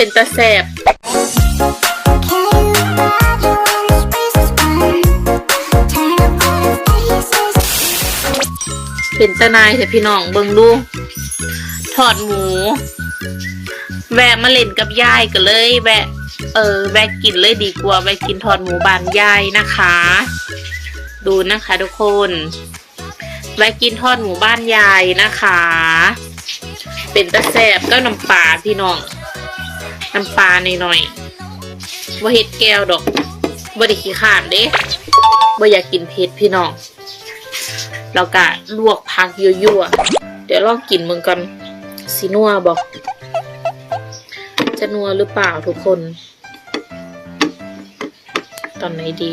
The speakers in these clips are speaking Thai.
เป็นตาแสบเป็นตานายแต่พี่น้องเบิ่งดูทอดหมู แวะมาเล่นกับยายก็เลย แวะ เออ แวะกินเลยดีกว่า แวะกินทอดหมูบานยายนะคะ ดูนะคะทุกคน แวะกินทอดหมูบ้านยายนะคะ เป็นตะแสบก็น้ำปลาพี่น้อง น้ำปลาหน่อยๆบ่เฮ็ดแก้วดอกบ่ได้ขี้ข้านเด้บ่อยากกินเผ็ดพี่น้องแล้วก็ลวกผักยั่วๆเดี๋ยวลองกินมึงกันสินัวบอก จะนัวหรือเปล่าทุกคน ตอนไหนดี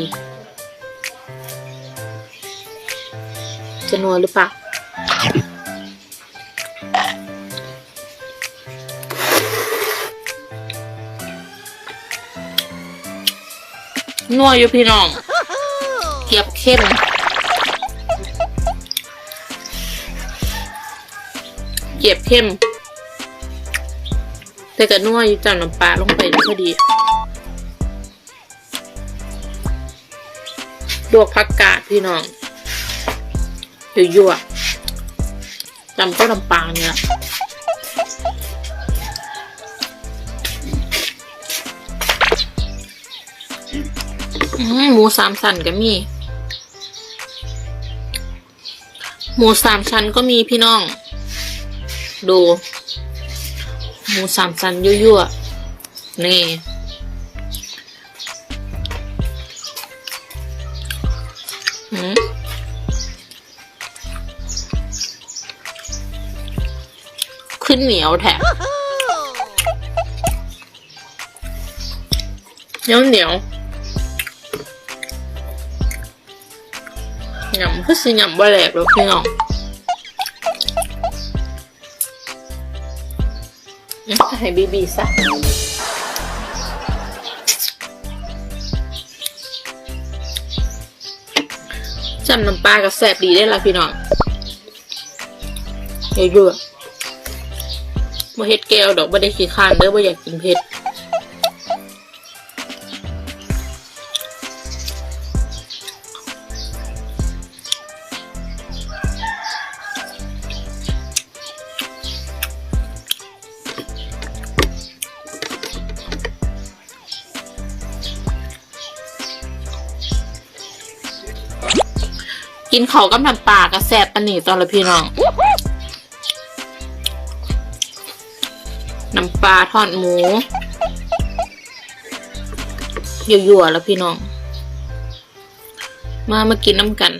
จะนัวหรือเปล่า นัวอยู่พี่น้องเกียบเข้มเกียบเข้ม แต่ก็นัวอยู่จังน้ำปลาลงไปพอดีลวกผักกาดพี่น้องยั่วๆจำก็ลำปางเนี่ย หมูสามสันก็มี หมูสามชั้นก็มีพี่น้อง ดู หมูสามชั้นยั่วๆนี่หืมขึ้นเหนียวแถมเหนียวเหนียว ยำคือสิหยำบ่แหลกแล้วพี่น้องให้บีบีซะจำน้ำปลากับแสบดีได้ละพี่น้องเยอะๆบ่เฮ็ดแก้วดอกบ่ได้ขี้ข้านเด้อบ่อยากกินเผ็ด กินเขากับน้ำปลากระแสบปนีตอนละพี่น้องน้ำปลาทอดหมูยั่วๆแล้วพี่น้อง มามากินน้ำกัน